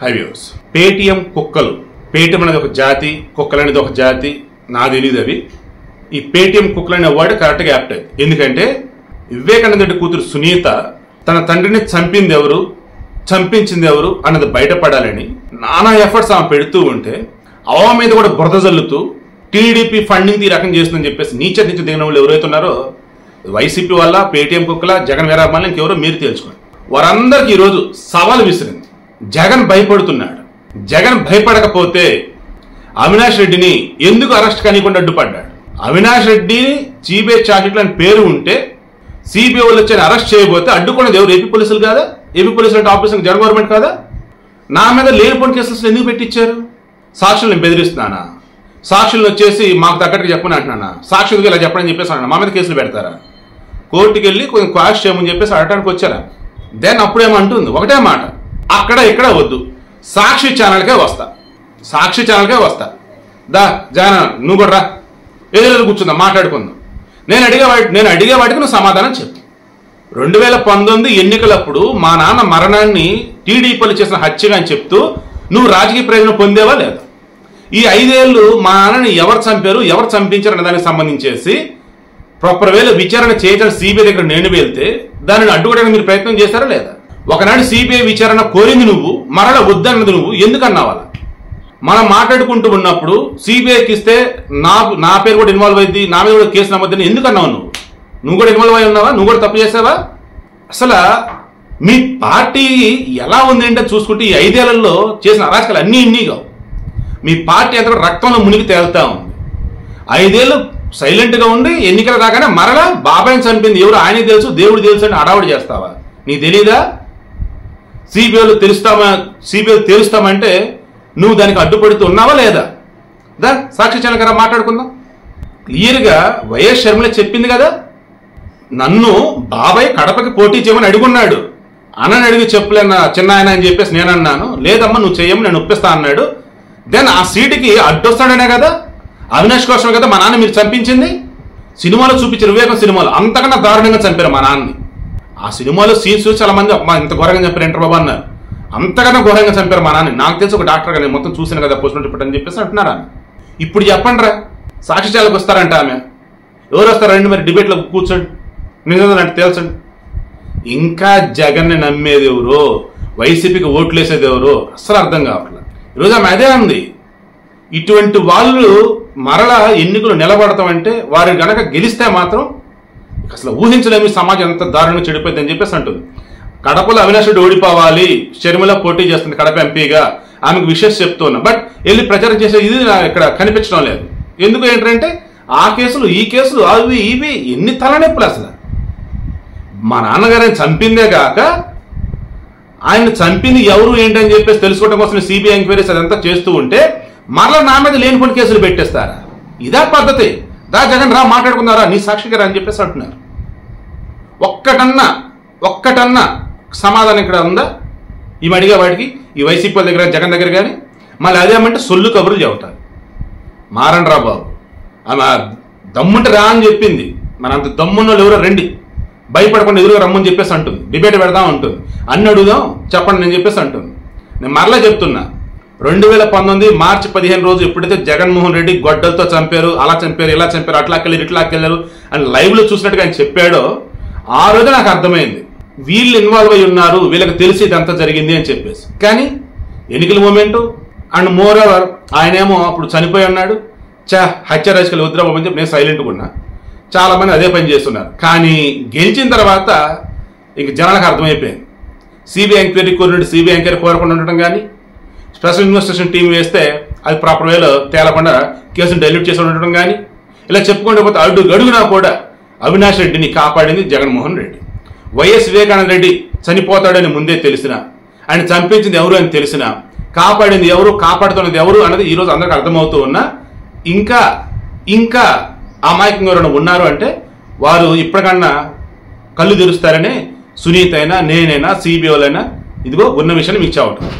High views Paytm కుక్కలు Paytm అనేది ఒక జాతి కుక్కలు అనేది ఒక జాతి నా తెలియదు అవి. ఈ పేటిఎం కుక్కలు అనే వర్డ్ కరెక్ట్గా యాప్ట్ అయింది. ఎందుకంటే వివేకానంద రెడ్డి కూతురు సునీత తన తండ్రిని చంపింది ఎవరు చంపించింది ఎవరు అన్నది బయటపడాలని నానా ఎఫర్ట్స్ ఆమె పెడుతూ ఉంటే అవ మీద కూడా బురద జల్లుతూ టీడీపీ ఫండింగ్ ఈ రకం చేస్తుందని చెప్పేసి నీచ నీచ దిగిన వాళ్ళు ఎవరైతే ఉన్నారో వైసీపీ వల్ల పేటీఎం కుక్కల జగన్ వీరాభిమానులు ఇంకెవరో మీరు తేల్చుకోండి. వారందరికీ ఈరోజు సవాల్ విసిరింది. జగన్ భయపడుతున్నాడు. జగన్ భయపడకపోతే అవినాష్ రెడ్డిని ఎందుకు అరెస్ట్ కానికుండా అడ్డుపడ్డాడు? అవినాష్ రెడ్డి సిబిఐ చార్జ్షీట్లు అని పేరు ఉంటే సిబిఐ వాళ్ళు వచ్చి అరెస్ట్ చేయబోతే అడ్డుకున్నది ఎవరు? ఏపీ పోలీసులు కాదా? ఏపీ పోలీసులు అంటే ఆఫీసర్ జగన్ గవర్నమెంట్ కాదా? నా మీద లేనిపోని కేసులు ఎందుకు పెట్టించారు? సాక్షులను బెదిరిస్తున్నానా? సాక్షులను వచ్చేసి మాకు తగ్గట్టుగా చెప్పని అంటున్నానా? సాక్షులకి ఇలా చెప్పని చెప్పేసి అన్నా మా మీద కేసులు పెడతారా? కోర్టుకి వెళ్ళి కొంచెం క్వాష్ చేయమని చెప్పేసి అడగడానికి వచ్చారా? దెన్ అప్పుడేమంటుంది? ఒకటే మాట. అక్కడ ఇక్కడ వద్దు. సాక్షి ఛానల్కే వస్తా. సాక్షి ఛానల్కే వస్తా. దా జాన నువ్వు కూడా రా. ఎదురు కూర్చుందాం మాట్లాడుకుందాం. నేను అడిగే వాటి నేను అడిగే వాటికి నువ్వు సమాధానం చెప్పు. రెండు వేల పంతొమ్మిది ఎన్నికలప్పుడు మా నాన్న మరణాన్ని టీడీపీలు చేసిన హత్యగా అని చెప్తూ నువ్వు రాజకీయ ప్రయోజనం పొందేవా లేదా? ఈ ఐదేళ్ళు మా నాన్నని ఎవరు చంపారు ఎవరు చంపించారు అనే దానికి సంబంధించేసి ప్రాపర్ వేలో విచారణ చేయించిన సిబిఐ దగ్గర నేను వెళ్తే దానిని అడ్డుకోవడానికి మీరు ప్రయత్నం చేశారా లేదా? ఒకనాడు సిబిఐ విచారణ కోరింది నువ్వు మరల వద్దన్నది నువ్వు ఎందుకు అలా? మనం మాట్లాడుకుంటూ ఉన్నప్పుడు సిబిఐకి ఇస్తే నాకు నా పేరు కూడా ఇన్వాల్వ్ అయింది నా మీద కూడా కేసు నమ్మద్దని ఎందుకన్నావు నువ్వు? నువ్వు కూడా ఇన్వాల్వ్ అయి ఉన్నావా? నువ్వు కూడా తప్పు చేసావా? అసలు మీ పార్టీ ఎలా ఉందంటే చూసుకుంటే ఈ ఐదేళ్ళలో చేసిన అరాచకాలు అన్నీ ఇన్ని కావు. మీ పార్టీ అంతా రక్తంలో మునిగి తేలుతా ఉంది. ఐదేళ్ళు సైలెంట్గా ఉండి ఎన్నికలు రాగానే మరలా బాబాయిని చంపింది ఎవరు ఆయన తెలుసు దేవుడు తెలుసు అని అడావుడు చేస్తావా? నీకు తెలీదా? సిబిఐలు తెలుస్తామా సిబిఐ తెలుస్తామంటే నువ్వు దానికి అడ్డుపడుతూ ఉన్నావా లేదా? దా సాక్షి చలకర మాట్లాడుకుందాం. క్లియర్గా వైఎస్ షర్మిల చెప్పింది కదా? నన్ను బాబాయ్ కడపకి పోటీ చేయమని అడుగున్నాడు. అన్నని అడిగి చెప్పలేనా చిన్న ఆయన అని చెప్పేసి నేను అన్నాను. లేదమ్మా నువ్వు చేయమని నేను ఒప్పిస్తా అన్నాడు. దెన్ ఆ సీటుకి అడ్డొస్తాడనే కదా? అవినాష్ కోసమే కదా మా నాన్న మీరు చంపించింది? సినిమాలో చూపించిన వివేకం సినిమాలో. అంతకన్నా దారుణంగా చంపారు మా నాన్నని. ఆ సినిమాలో సీన్స్ చూసి చాలా మంది అమ్మా ఇంత ఘోరంగా చెప్పారు ఎంటర్ బాబు అన్నారు. అంతకన్నా ఘోరంగా చంపారు మా నాన్న. నాకు తెలిసి ఒక డాక్టర్ గారు మొత్తం చూసాను కదా పోస్ట్ రిపోర్ట్ అని చెప్పేసి అంటున్నారు ఆమె. ఇప్పుడు చెప్పండి రా సాక్షిశాలకు వస్తారంట ఆమె. ఎవరు వస్తారండి మరి డిబేట్లో కూర్చోండి. నిజంగా తేల్చండి ఇంకా జగన్ని నమ్మేది ఎవరు వైసీపీకి ఓట్లు వేసేది ఎవరు అసలు అర్థం కావట్లేదు. ఈరోజు ఆమె అదే ఉంది ఇటువంటి వాళ్ళు మరలా ఎన్నికలు నిలబడతామంటే వారు గనక గెలిస్తే మాత్రం అసలు ఊహించలేమి సమాజం ఎంత దారుణంగా చెడిపోయింది అని చెప్పేసి అంటుంది. కడపలో అవినాష్ రెడ్డి ఓడిపోవాలి షర్మిల పోటీ చేస్తుంది కడప ఎంపీగా ఆమెకు విషయం చెప్తున్నా బట్ వెళ్ళి ప్రచారం చేసే ఇది నా ఇక్కడ కనిపించడం లేదు. ఎందుకు ఏంటంటే ఆ కేసులు ఈ కేసులు అవి ఇవి ఎన్ని తలనొప్పులు అసలు. మా నాన్నగారిని చంపిందే కాక ఆయన చంపింది ఎవరు ఏంటని చెప్పేసి తెలుసుకోవడం కోసం సిబిఐ ఎంక్వైరీస్ అదంతా చేస్తూ ఉంటే మరలా నా మీద లేనిపోని కేసులు పెట్టేస్తారా? ఇదా పద్ధతి. దా జగన్ రా మాట్లాడుకున్నారా నీ సాక్షిగా రా అని చెప్పేసి అంటున్నారు. ఒక్కటన్నా ఒక్కటన్నా సమాధానం ఇక్కడ ఉందా? ఈ అడిగే వాడికి ఈ వైసీపీ దగ్గర జగన్ దగ్గర కానీ మళ్ళీ అదేమంటే సొల్లు కబుర్లు చెబుతారు. మారండి రా బాబు. ఆమె దమ్ముంటే రా అని చెప్పింది. మన అంత దమ్మున్న ఎవరో రండి. భయపడకుండా ఎదురుగా రమ్మని చెప్పేసి అంటుంది. డిబేట్ పెడదాం అంటుంది. అన్ని అడుగుదాం చెప్పండి నేను చెప్పేసి అంటుంది. నేను మరలా చెప్తున్నా రెండు వేల పంతొమ్మిది మార్చి పదిహేను రోజు ఎప్పుడైతే జగన్మోహన్ రెడ్డి గొడ్డలతో చంపారు అలా చంపారు ఇలా చంపారు అట్లా వెళ్ళారు ఇట్లా కెళ్ళారు అని లైవ్లో చూసినట్టుగా ఆయన చెప్పాడో ఆ రోజు నాకు అర్థమైంది. వీళ్ళు ఇన్వాల్వ్ అయి ఉన్నారు వీళ్ళకి తెలిసి ఇదంతా జరిగింది అని చెప్పేసి. కానీ ఎన్నికల మూమెంట్ అండ్ మోర్ ఎవర్ ఆయనేమో అప్పుడు చనిపోయి ఉన్నాడు. చా హత్య రాజకీయాలు ఉద్రవం అని చెప్పి నేను సైలెంట్గా ఉన్నా. చాలా మంది అదే పని చేస్తున్నారు. కానీ గెలిచిన తర్వాత ఇంక జనాలకు అర్థమైపోయింది. సిబిఐ ఎంక్వైరీ కోరినట్టు సిబిఐ ఎంక్వైరీ కోరకుండా ఉండటం కానీ స్పెషల్ ఇన్వెస్టిగేషన్ టీం వేస్తే అది ప్రాపర్ వేలో తేలకుండా కేసును డైల్యూట్ చేసి ఉండటం కానీ ఇలా చెప్పుకుంటూ పోతే అడుగు అడుగునా కూడా అవినాష్ రెడ్డిని కాపాడింది జగన్మోహన్ రెడ్డి. వైఎస్ వివేకానంద రెడ్డి చనిపోతాడని ముందే తెలిసిన ఆయన చంపించింది ఎవరు అని తెలిసిన కాపాడింది ఎవరు కాపాడుతున్నది ఎవరు అన్నది ఈరోజు అందరికి అర్థమవుతూ ఉన్నా ఇంకా ఇంకా అమాయకంగా ఎవరైనా ఉన్నారు అంటే వారు ఇప్పటికన్నా కళ్ళు తెరుస్తారని సునీత అయినా నేనైనా సిబిఓలైనా ఇదిగో ఉన్న విషయాన్ని మీకు చావటం